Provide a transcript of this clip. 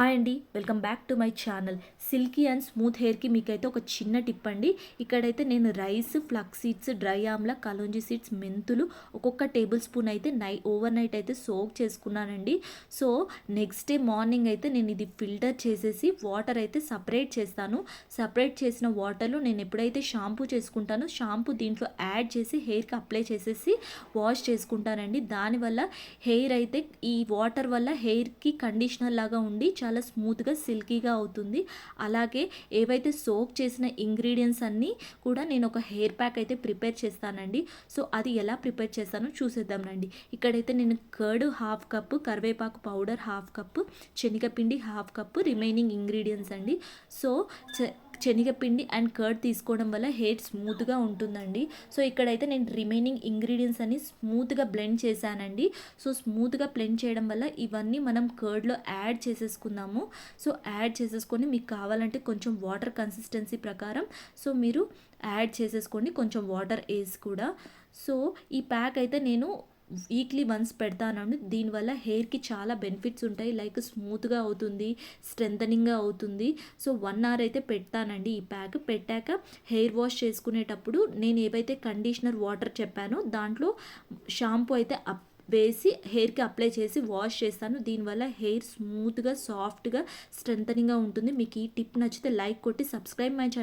Hi అండి welcome back to my channel silky and smooth హెయిర్కి మీకైతే ఒక చిన్న టిప్ అండి. ఇక్కడైతే నేను rice flax seeds dry amla kalonji seeds మెంతులు ఒక్కొక్క టేబుల్ స్పూన్ అయితే నై ఓవర్ నైట్ అయితే సోక్ చేసుకున్నానండి. సో నెక్స్ట్ డే మార్నింగ్ అయితే నేను ఇది ఫిల్టర్ చేసేసి వాటర్ అయితే సపరేట్ చేస్తాను. సపరేట్ చేసిన వాటర్లో నేను ఎప్పుడైతే షాంపూ చేసుకుంటానో షాంపూ దీంట్లో యాడ్ చేసి హెయిర్కి అప్లై చేసేసి వాష్ చేసుకుంటానండి. దానివల్ల హెయిర్ అయితే ఈ వాటర్ వల్ల హెయిర్కి కండిషనర్ లాగా ఉండి చాలా స్మూత్గా సిల్కీగా అవుతుంది. అలాగే ఏవైతే సోక్ చేసిన ఇంగ్రీడియంట్స్ అన్నీ కూడా నేను ఒక హెయిర్ ప్యాక్ అయితే ప్రిపేర్ చేస్తానండి. సో అది ఎలా ప్రిపేర్ చేస్తానో చూసేద్దామండి ఇక్కడైతే నేను కర్డ్ హాఫ్ కప్పు కరివేపాకు పౌడర్ హాఫ్ కప్పు శనగపిండి హాఫ్ కప్పు రిమైనింగ్ ఇంగ్రీడియంట్స్ అండి. సో శనగపిండి అండ్ కర్డ్ తీసుకోవడం వల్ల హెయిర్ స్మూత్గా ఉంటుందండి. సో ఇక్కడైతే నేను రిమైనింగ్ ఇంగ్రీడియంట్స్ అని స్మూత్గా బ్లెండ్ చేశానండి. సో స్మూత్గా బ్లెండ్ చేయడం వల్ల ఇవన్నీ మనం కర్డ్లో యాడ్ చేసేసుకుందాము. సో యాడ్ చేసేసుకొని మీకు కావాలంటే కొంచెం వాటర్ కన్సిస్టెన్సీ ప్రకారం సో మీరు యాడ్ చేసేసుకోండి. కొంచెం వాటర్ వేసి కూడా. సో ఈ ప్యాక్ అయితే నేను వీక్లీ వన్స్ పెడతానండి. దీనివల్ల హెయిర్కి చాలా బెనిఫిట్స్ ఉంటాయి. లైక్ స్మూత్గా అవుతుంది స్ట్రెంథనింగ్గా అవుతుంది. సో వన్ అవర్ అయితే పెడతానండి ఈ ప్యాక్ పెట్టాక హెయిర్ వాష్ చేసుకునేటప్పుడు నేను ఏవైతే కండిషనర్ వాటర్ చెప్పానో దాంట్లో షాంపూ అయితే అప్ వేసి హెయిర్కి అప్లై చేసి వాష్ చేస్తాను. దీనివల్ల హెయిర్ స్మూత్గా సాఫ్ట్గా స్ట్రెంథనింగ్గా ఉంటుంది. మీకు ఈ టిప్ నచ్చితే లైక్ కొట్టి సబ్స్క్రైబ్ మై ఛానల్